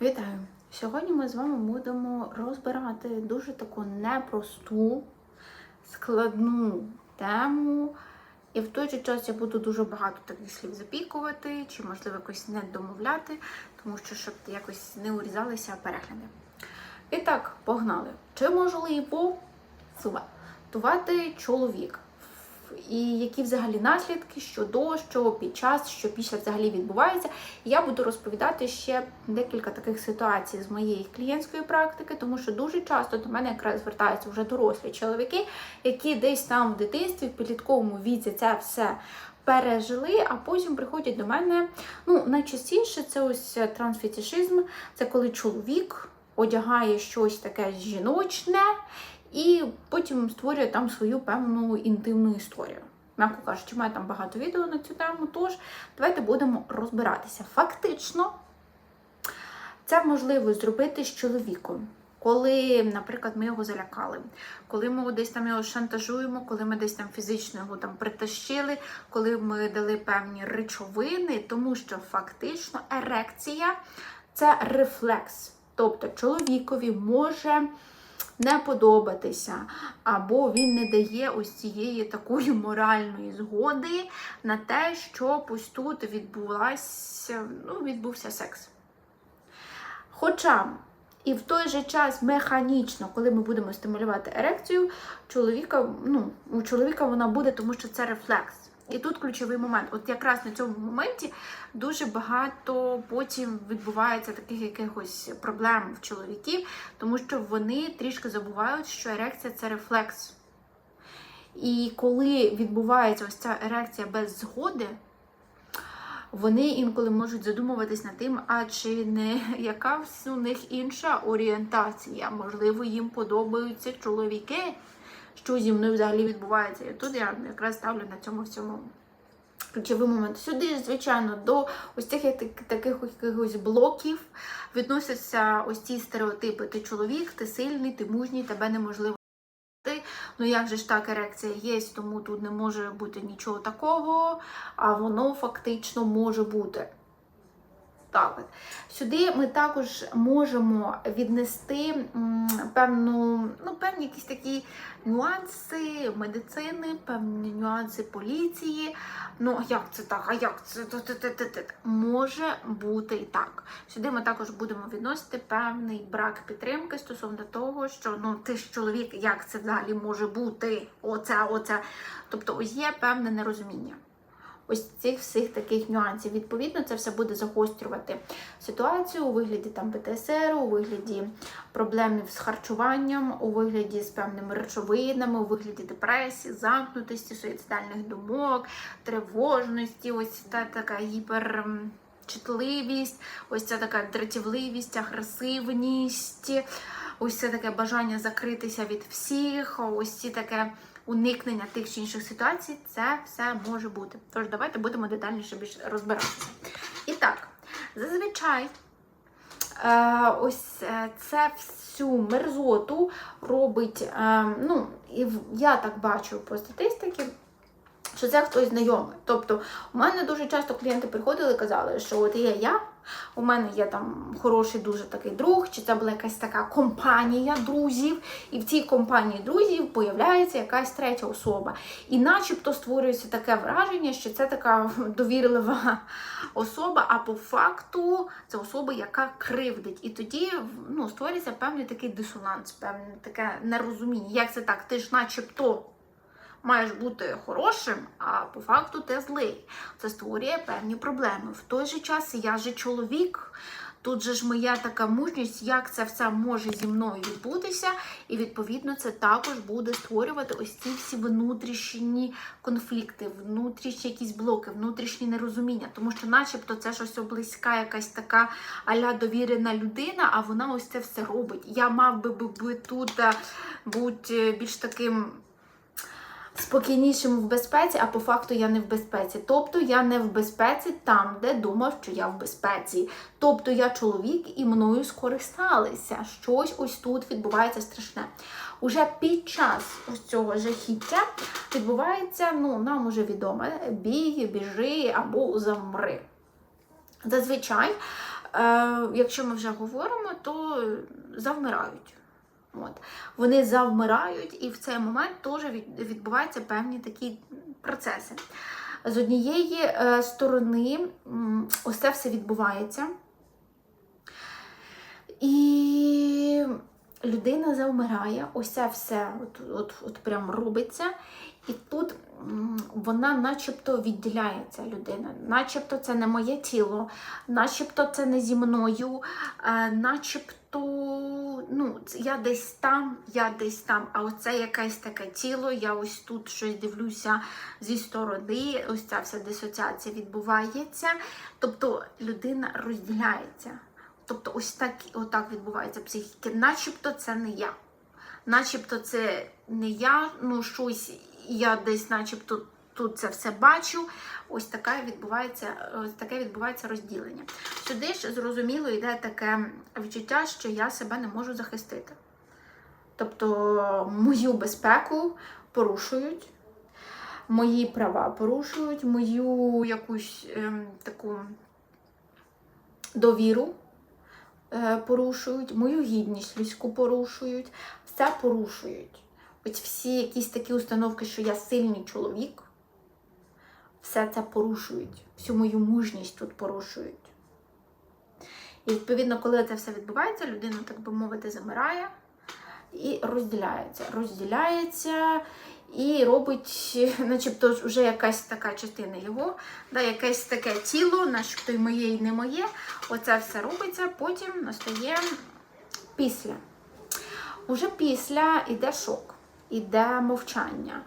Вітаю! Сьогодні ми з вами будемо розбирати дуже таку непросту, складну тему. І в той же час я буду дуже багато таких слів запікувати, чи, можливо, якось не домовляти, тому що щоб якось не урізалися перегляди. І так, погнали. Чи можливо суватувати чоловік? І які взагалі наслідки, що до, що під час, що після взагалі відбувається. Я буду розповідати ще декілька таких ситуацій з моєї клієнтської практики, тому що дуже часто до мене якраз звертаються вже дорослі чоловіки, які десь там в дитинстві, в підлітковому віці це все пережили, а потім приходять до мене. Ну, найчастіше це ось трансфетішизм, це коли чоловік одягає щось таке жіночне. І потім створює там свою певну інтимну історію. М'яко кажучи, маю там багато відео на цю тему, тож давайте будемо розбиратися. Фактично, це можливо зробити з чоловіком. Коли, наприклад, ми його залякали, коли ми десь там його шантажуємо, коли ми десь там фізично його там притащили, коли ми дали певні речовини, тому що фактично ерекція це рефлекс. Тобто чоловікові може не подобатися, або він не дає ось цієї такої моральної згоди на те, щоб ось тут відбулася, ну, відбувся секс. Хоча і в той же час механічно, коли ми будемо стимулювати ерекцію, чоловіка, ну, у чоловіка вона буде, тому що це рефлекс. І тут ключовий момент. От якраз на цьому моменті дуже багато потім відбувається таких якихось проблем в чоловіків, тому що вони трішки забувають, що ерекція це рефлекс. І коли відбувається ось ця ерекція без згоди, вони інколи можуть задумуватись над тим, а чи не яка у них інша орієнтація? Можливо, їм подобаються чоловіки що зі мною взагалі відбувається. І тут я якраз ставлю на цьому всьому ключовий момент. Сюди звичайно, до ось цих таких якихось блоків відносяться ось ці стереотипи. Ти чоловік, ти сильний, ти мужній, тебе неможливо. Ну, як же ж так, ерекція є, тому тут не може бути нічого такого, а воно фактично може бути. Так, Сюди ми також можемо віднести певну, ну, певні якісь такі нюанси медицини, певні нюанси поліції. Ну, як це так? А як це? Може бути і так. Сюди ми також будемо відносити певний брак підтримки стосовно того, що ну ти ж чоловік, як це взагалі може бути? Оце, оце. Тобто є певне нерозуміння ось цих всіх таких нюансів. Відповідно, це все буде загострювати ситуацію у вигляді там ПТСР, у вигляді проблемів з харчуванням, у вигляді з певними речовинами, у вигляді депресії, замкнутості, суїцидальних думок, тривожності, ось та така гіпер. Чутливість, ось ця така дратівливість, агресивність, ось це таке бажання закритися від всіх, ось ці таке уникнення тих чи інших ситуацій, це все може бути. Тож, давайте будемо детальніше більш розбиратися. І так, зазвичай е, ось е, це всю мерзоту робить, е, ну, і я так бачу по статистиці, що це хтось знайомий. Тобто, у мене дуже часто клієнти приходили і казали, що от є я. У мене є там хороший дуже такий друг, чи це була якась така компанія друзів, і в цій компанії друзів появляється якась третя особа. І начебто створюється таке враження, що це така довірлива особа, а по факту це особа, яка кривдить. І тоді ну, створюється певний такий дисонанс, певне таке нерозуміння. Як це так? Ти ж начебто маєш бути хорошим, а по факту ти злий. Це створює певні проблеми. В той же час я же чоловік. Тут же ж моя така мужність, як це все може зі мною відбутися, і відповідно це також буде створювати ось ці всі внутрішні конфлікти, внутрішні якісь блоки, внутрішні нерозуміння. Тому що, начебто, це щось близька, якась така аля довірена людина, а вона ось це все робить. Я мав би би тут е, бути більш таким спокійнішим в безпеці, а по факту я не в безпеці. Тобто я не в безпеці там, де думав, що я в безпеці. Тобто я чоловік і мною скористалися. Щось ось тут відбувається страшне. Уже під час ось цього жахіття відбувається, ну, нам уже відоме, бій, біжи або замри. Зазвичай. е, якщо ми вже говоримо, то завмирають. От. Вони завмирають, і в цей момент теж відбуваються певні такі процеси. З однієї е, сторони, ось це все відбувається. І людина завмирає, ось це все от, от, от прям робиться. І тут вона начебто відділяється людина, начебто це не моє тіло, начебто це не зі мною, е, начебто ну, я десь там, я десь там, а оце якесь таке тіло, я ось тут щось дивлюся зі сторони, ось ця вся дисоціація відбувається. Тобто людина розділяється. Тобто, ось так, отак відбувається психіки, начебто це не я. Начебто це не я, ну щось я десь, начебто, тут це все бачу. Ось таке відбувається, ось таке відбувається розділення. Сюди ж зрозуміло йде таке відчуття, що я себе не можу захистити. Тобто мою безпеку порушують, мої права порушують, мою якусь ем, таку довіру е, порушують, мою гідність людську порушують, все порушують. Ось всі якісь такі установки, що я сильний чоловік, все це порушують, всю мою мужність тут порушують. І відповідно, коли це все відбувається, людина, так би мовити, замирає і розділяється. Розділяється і робить, начебто, вже якась така частина його, да, якесь таке тіло, начебто і моє, і не моє. Оце все робиться, потім настає після. Уже після йде шок, іде мовчання.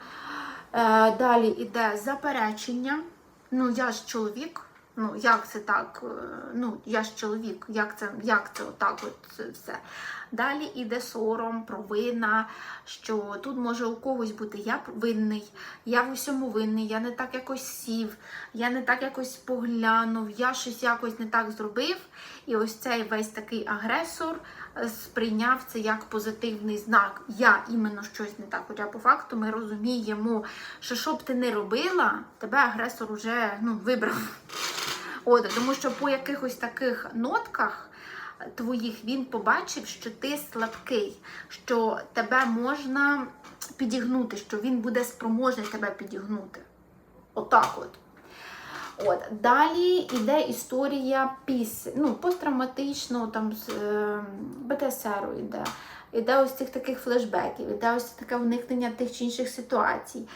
Е, далі йде заперечення. Ну, я ж чоловік. Ну, як це так? Е, Ну, я ж чоловік, як це, як це отак от все. Далі йде сором, провина, що тут може у когось бути я винний, я в усьому винний, я не так якось сів, я не так якось поглянув, я щось якось не так зробив. І ось цей весь такий агресор е, сприйняв це як позитивний знак. Я іменно щось не так. Хоча по факту ми розуміємо, що що б ти не робила, тебе агресор уже ну, вибрав. От, тому що по якихось таких нотках твоїх він побачив, що ти слабкий, що тебе можна підігнути, що він буде спроможний тебе підігнути. Отак от. От. Далі йде історія після, ну, посттравматичного, там з е, БТСР йде. Іде ось цих таких флешбеків, іде ось таке уникнення тих чи інших ситуацій.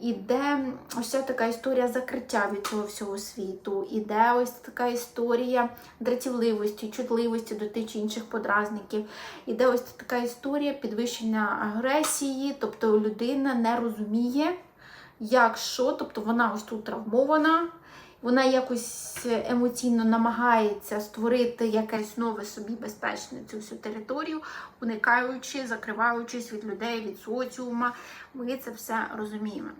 Іде ось така історія закриття від цього всього світу, іде ось така історія дратівливості, чутливості до тих чи інших подразників. Іде ось така історія підвищення агресії, тобто людина не розуміє, як що, тобто вона ось тут травмована, вона якось емоційно намагається створити якесь нове собі безпечне цю всю територію, уникаючи, закриваючись від людей, від соціума. Ми це все розуміємо.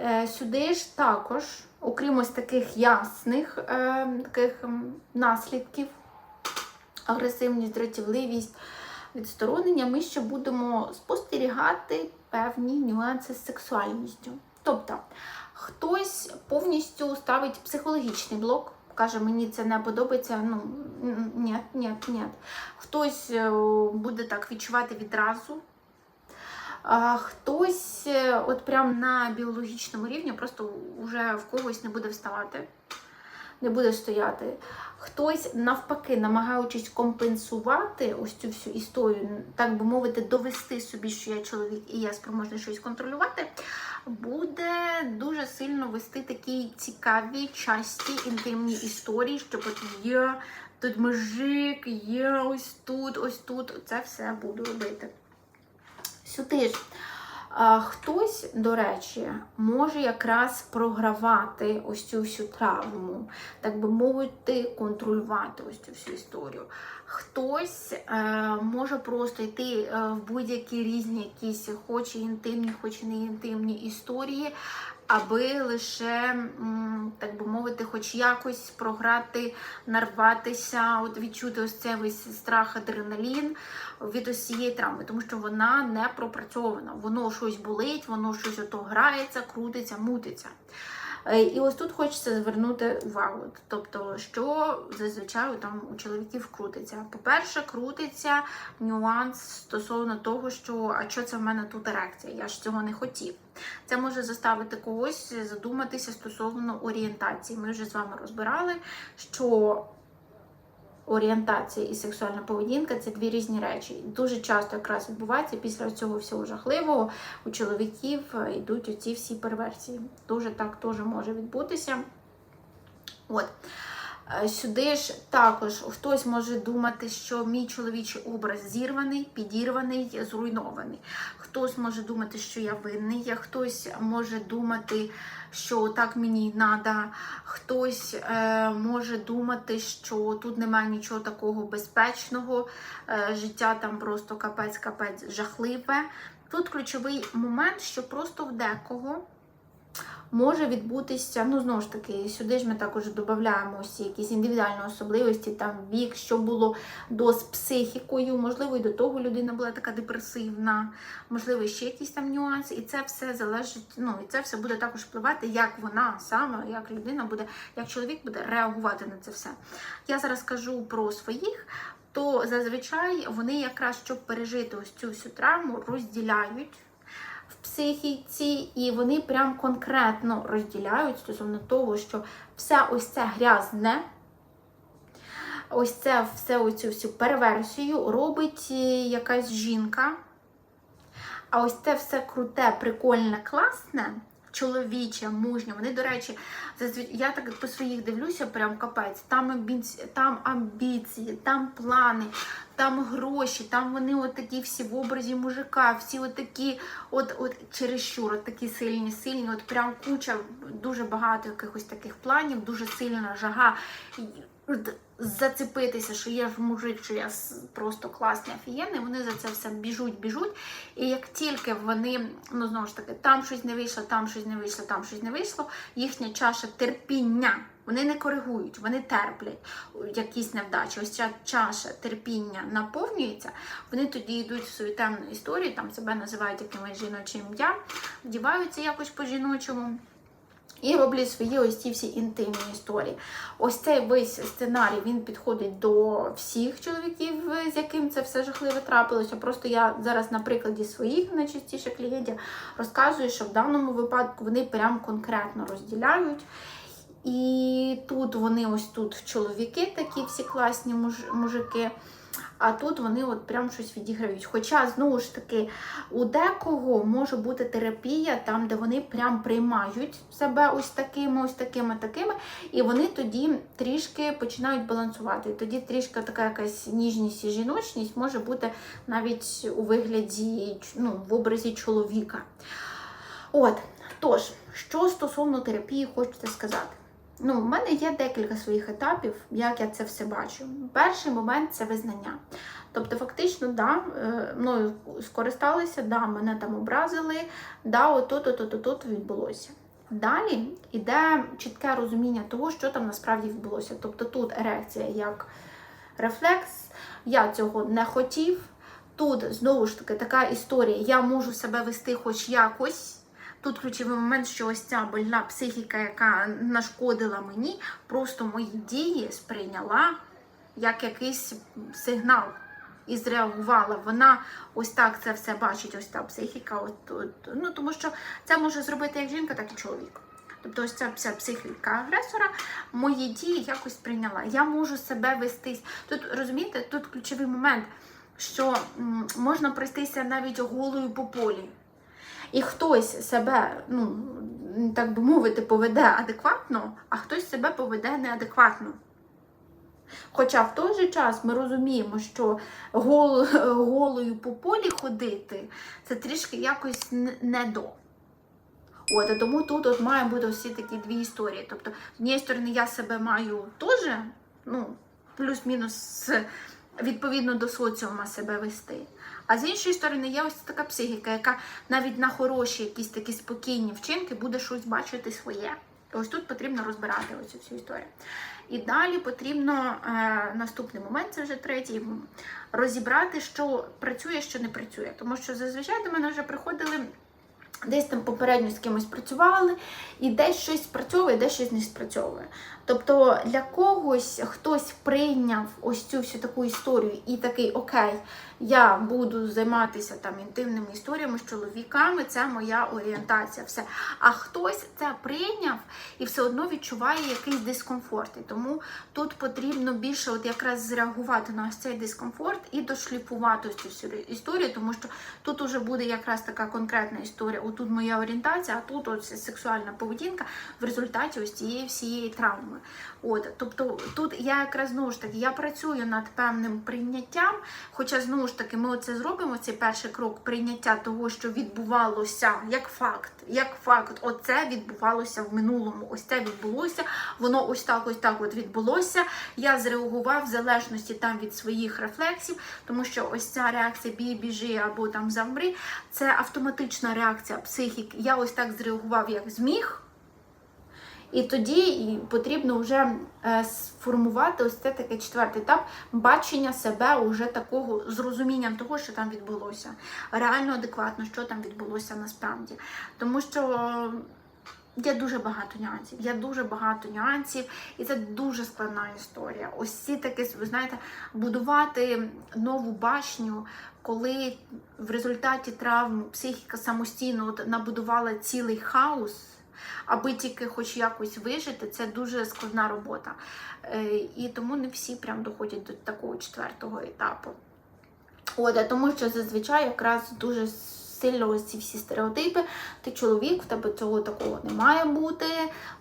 Е, Сюди ж також, окрім ось таких ясних е, таких наслідків, агресивність, дратівливість, відсторонення, ми ще будемо спостерігати певні нюанси з сексуальністю. Тобто, хтось повністю ставить психологічний блок, каже, мені це не подобається. Ну, ні, ні, ні. Хтось е, буде так відчувати відразу. Хтось е, от прям на біологічному рівні просто вже в когось не буде вставати, не буде стояти. Хтось навпаки, намагаючись компенсувати ось цю всю історію, так би мовити, довести собі, що я чоловік і я спроможний щось контролювати, буде дуже сильно вести такі цікаві, часті інтимні історії, що от я тут мужик, я ось тут, ось тут. Це все буду робити. Сюди ж. Хтось, до речі, може якраз програвати ось цю всю травму, так би мовити, контролювати ось цю всю історію. Хтось е, може просто йти е, в будь-які різні якісь, хоч і інтимні, хоч і не інтимні історії, аби лише, так би мовити, хоч якось програти, нарватися, от відчути ось цей весь страх, адреналін від ось цієї травми, тому що вона не пропрацьована. Воно щось болить, воно щось ото грається, крутиться, мутиться. Е, І ось тут хочеться звернути увагу. Тобто, що зазвичай там у чоловіків крутиться. По-перше, крутиться нюанс стосовно того, що а що це в мене тут ерекція? Я ж цього не хотів. Це може заставити когось задуматися стосовно орієнтації. Ми вже з вами розбирали, що орієнтація і сексуальна поведінка це дві різні речі. Дуже часто якраз відбувається після цього всього жахливого у чоловіків йдуть оці всі перверсії. Дуже так теж може відбутися. От. Е, Сюди ж також хтось може думати, що мій чоловічий образ зірваний, підірваний, зруйнований. Хтось може думати, що я винний, хтось може думати, що так мені треба. Хтось е, може думати, що тут немає нічого такого безпечного, е, життя там просто капець-капець жахливе. Тут ключовий момент, що просто в декого може відбутися, ну знову ж таки, сюди ж ми також додаємо всі якісь індивідуальні особливості, там вік, що було до з психікою, можливо, і до того людина була така депресивна, можливо, ще якісь там нюанси, і це все залежить, ну і це все буде також впливати, як вона саме, як людина буде, як чоловік буде реагувати на це все. Я зараз кажу про своїх. То зазвичай вони якраз щоб пережити ось цю всю травму, розділяють психіці, і вони прям конкретно розділяють стосовно того, що все ось це грязне, ось це все оцю всю перверсію робить е, якась жінка. А ось це все круте, прикольне, класне, чоловіче, мужнє. Вони, до речі, я так по своїх дивлюся, прям капець. Там амбіції, там амбіції, там плани, там гроші, там вони от такі всі в образі мужика, всі от такі, от, от чересчур, от такі сильні, сильні, от прям куча, дуже багато якихось таких планів, дуже сильна жага. Зацепитися, що я ж мужик, що я просто класний, офігенний, вони за це все біжуть, біжуть. І як тільки вони, ну знову ж таки, там щось не вийшло, там щось не вийшло, там щось не вийшло, їхня чаша терпіння, вони не коригують, вони терплять якісь невдачі. Ось ця чаша терпіння наповнюється, вони тоді йдуть в свою темну історію, там себе називають якимось жіночим ім'ям, вдіваються якось по-жіночому. І роблять свої ось ці всі інтимні історії. Ось цей весь сценарій він підходить до всіх чоловіків, з яким це все жахливе трапилося. Просто я зараз на прикладі своїх найчастіше клієнтів розказую, що в даному випадку вони прям конкретно розділяють. І тут вони ось тут чоловіки, такі всі класні муж- мужики. А тут вони от прям щось відіграють. Хоча, знову ж таки, у декого може бути терапія, там, де вони прям приймають себе ось такими, ось такими, такими, і вони тоді трішки починають балансувати. Тоді трішки така якась ніжність і жіночність може бути навіть у вигляді, ну, в образі чоловіка. От, тож, що стосовно терапії, хочете сказати. Ну, в мене є декілька своїх етапів, як я це все бачу. Перший момент це визнання. Тобто, фактично, да, е, мною скористалися, да, мене там образили, да, отут, отут, отут відбулося. Далі йде чітке розуміння того, що там насправді відбулося. Тобто тут ерекція як рефлекс, я цього не хотів. Тут знову ж таки така історія, я можу себе вести хоч якось. Тут ключовий момент, що ось ця больна психіка, яка нашкодила мені, просто мої дії сприйняла як якийсь сигнал і зреагувала. Вона ось так це все бачить, ось та психіка. От, от, ну, тому що це може зробити як жінка, так і чоловік. Тобто ось ця вся психіка агресора мої дії якось прийняла. Я можу себе вестись. Тут розумієте, тут ключовий момент, що можна пройтися навіть голою по полі. І хтось себе, ну так би мовити, поведе адекватно, а хтось себе поведе неадекватно. Хоча в той же час ми розуміємо, що гол, голою по полі ходити це трішки якось не до. От, а тому тут от має бути всі такі дві історії. Тобто, з однієї сторони, я себе маю теж, ну, плюс-мінус відповідно до соціума себе вести. А з іншої сторони, є ось така психіка, яка навіть на хороші, якісь такі спокійні вчинки буде щось бачити своє. Ось тут потрібно розбирати оцю всю історію. І далі потрібно е, наступний момент, це вже третій, розібрати, що працює, що не працює. Тому що зазвичай до мене вже приходили Десь там попередньо з кимось працювали, і десь щось спрацьовує, десь щось не спрацьовує. Тобто для когось хтось прийняв ось цю всю таку історію і такий окей, я буду займатися там інтимними історіями з чоловіками, це моя орієнтація. Все. А хтось це прийняв і все одно відчуває якийсь дискомфорт. І тому тут потрібно більше от якраз зреагувати на цей дискомфорт і дошліфувати ось цю історію, тому що тут уже буде якраз така конкретна історія. Отут моя орієнтація, а тут ось сексуальна поведінка в результаті ось цієї всієї травми. От, тобто тут я якраз знову ж таки я працюю над певним прийняттям, хоча знову ж таки ми оце зробимо цей перший крок прийняття того, що відбувалося як факт. Як факт, оце відбувалося в минулому. Ось це відбулося, воно ось так, ось так от відбулося. Я зреагував в залежності там від своїх рефлексів, тому що ось ця реакція бій, біжи або там замри, це автоматична реакція психіки. Я ось так зреагував, як зміг. І тоді потрібно вже е, сформувати ось це такий четвертий етап бачення себе уже такого з розумінням того, що там відбулося. Реально адекватно, що там відбулося насправді. Тому що є дуже багато нюансів. Є дуже багато нюансів, і це дуже складна історія. Ось ці таки, ви знаєте, будувати нову башню. Коли в результаті травм психіка самостійно от набудувала цілий хаос, аби тільки хоч якось вижити, це дуже складна робота. Е, І тому не всі прям доходять до такого четвертого етапу. От, тому що зазвичай якраз дуже сильно ось ці всі стереотипи. Ти чоловік, в тебе цього такого не має бути,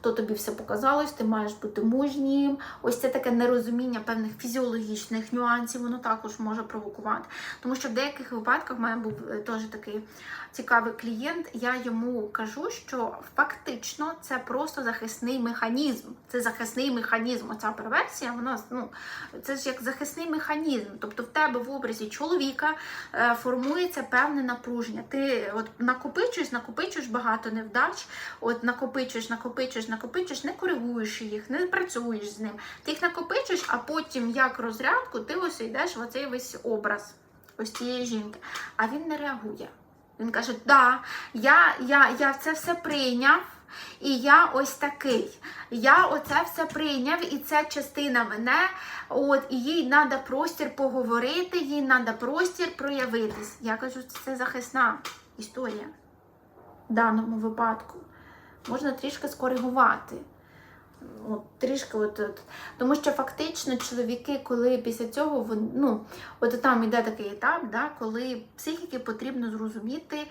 то тобі все показалось, ти маєш бути мужнім. Ось це таке нерозуміння певних фізіологічних нюансів, воно також може провокувати. Тому що в деяких випадках в мене був е, теж такий цікавий клієнт. Я йому кажу, що фактично це просто захисний механізм. Це захисний механізм. Оця перверсія, вона ну, це ж як захисний механізм. Тобто в тебе в образі чоловіка е, формується певне напруження. Ти от накопичуєш, накопичуєш багато невдач, от накопичуєш, накопичуєш, накопичуєш, не коригуєш їх, не працюєш з ним. Ти їх накопичуєш, а потім, як розрядку, ти ось йдеш в оцей весь образ ось цієї жінки. А він не реагує. Він каже: Да, я, я, я це все прийняв. І я ось такий. Я оце все прийняв, і це частина мене. От, і їй треба простір поговорити, їй треба простір проявитись. Я кажу, це захисна історія в даному випадку. Можна трішки скоригувати. От, трішки от, от. Тому що фактично чоловіки, коли після цього вон- ну, от там іде такий етап, да, коли психіки потрібно зрозуміти,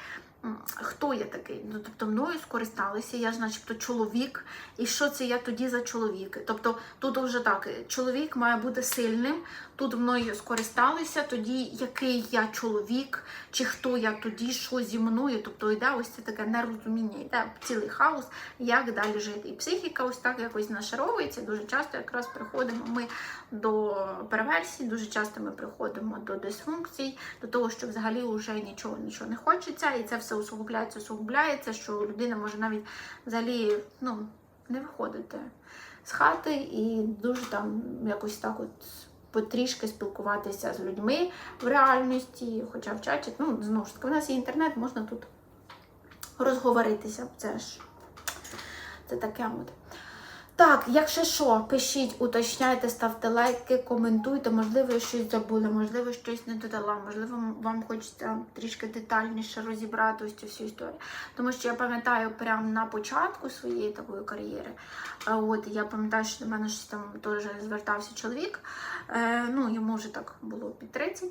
хто я такий. Ну, тобто мною скористалися, я ж начебто чоловік, і що це я тоді за чоловік. Тобто тут вже так, чоловік має бути сильним, тут мною скористалися, тоді який я чоловік, чи хто я тоді, що зі мною. Тобто йде ось це таке нерозуміння, йде цілий хаос, як далі жити. І психіка ось так якось нашаровується. Дуже часто якраз приходимо ми до перверсій, дуже часто ми приходимо до дисфункцій, до того, що взагалі вже нічого нічого не хочеться, і це все усугубляється, усугубляється, що людина може навіть взагалі ну, не виходити з хати і дуже там якось так от. Потрішки спілкуватися з людьми в реальності, хоча в чаті, ну, знову ж таки, в нас є інтернет, можна тут розговоритися. Це ж це таке от. Так, якщо що, пишіть, уточняйте, ставте лайки, коментуйте, можливо, я щось забула, можливо, щось не додала, можливо, вам хочеться трішки детальніше розібрати ось цю всю історію. Тому що я пам'ятаю прямо на початку своєї такої кар'єри. е, От я пам'ятаю, що до мене щось там теж звертався чоловік. Е, ну, йому вже так було під 30.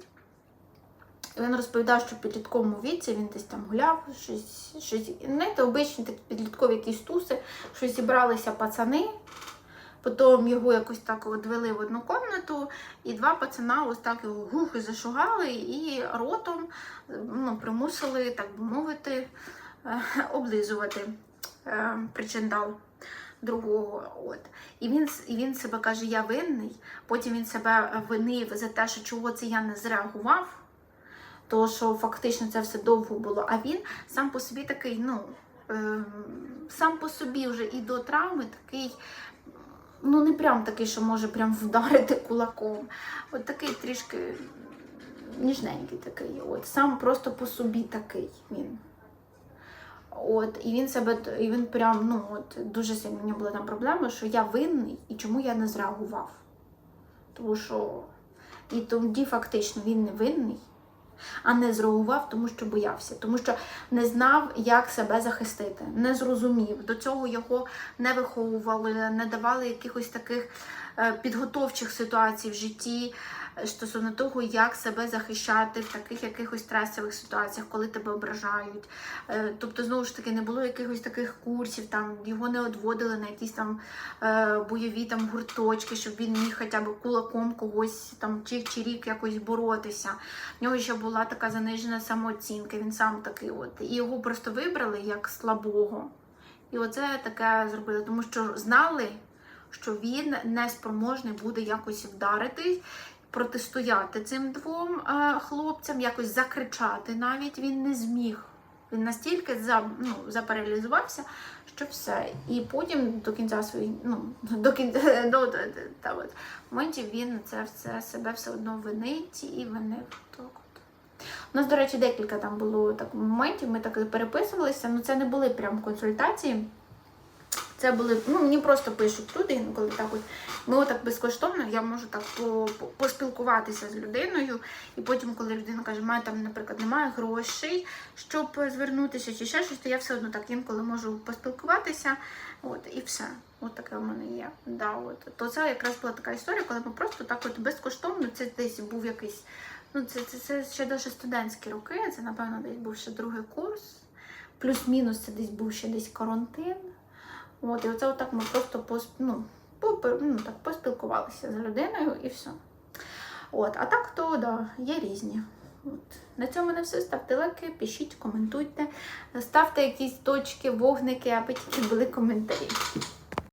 Він розповідав, що в підлітковому віці він десь там гуляв, щось, щось знаєте, обичні такі підліткові якісь туси, що зібралися пацани, потім його якось так от вели в одну кімнату, і два пацана ось так його гухи зашугали і ротом ну, примусили, так би мовити, е, облизувати е, причиндал другого. От. І він, і він себе каже, я винний, потім він себе винив за те, що чого це я не зреагував то що фактично це все довго було. А він сам по собі такий, ну ем, сам по собі вже і до травми такий, ну не прям такий, що може прям вдарити кулаком. От такий трішки ніжненький такий. От сам просто по собі такий він. От, і він себе і він прям ну от дуже сильно нього була там проблема, що я винний і чому я не зреагував. Тому що і тоді фактично він не винний, а не зреагував, тому що боявся, тому що не знав, як себе захистити, не зрозумів. До цього його не виховували, не давали якихось таких е, підготовчих ситуацій в житті стосовно того, як себе захищати в таких якихось стресових ситуаціях, коли тебе ображають. Е, Тобто, знову ж таки, не було якихось таких курсів, там його не одводили на якісь там е, бойові там гурточки, щоб він міг хоча б кулаком когось там чи, чи рік якось боротися. В нього ще була така занижена самооцінка, він сам такий от. І його просто вибрали як слабого. І оце таке зробили, тому що знали, що він не спроможний буде якось вдарити, протистояти цим двом е, хлопцям, якось закричати навіть він не зміг. Він настільки за, ну, запералізувався, що все. І потім до кінця своїх, ну, до кінця до, до, та, от, моментів він це все себе все одно винить і винив. У нас, до речі, декілька там було так моментів, ми так переписувалися, ну це не були прям консультації. Це були, ну мені просто пишуть люди, інколи так от. Ми отак безкоштовно, я можу так по, по- поспілкуватися з людиною. І потім, коли людина каже, має там, наприклад, немає грошей, щоб звернутися чи ще щось, то я все одно так інколи можу поспілкуватися. От, і все. От таке в мене є. Да, от. То це якраз була така історія, коли ми просто так от безкоштовно, це десь був якийсь. Ну, це, це, це ще дуже студентські роки, це, напевно, десь був ще другий курс. Плюс-мінус це десь був ще десь карантин. От, і оце отак ми просто посп... ну, попер... ну, так, поспілкувалися з людиною і все. От, а так то да, є різні. От. На цьому не все. Ставте лайки, пишіть, коментуйте, ставте якісь точки, вогники, аби тільки були коментарі.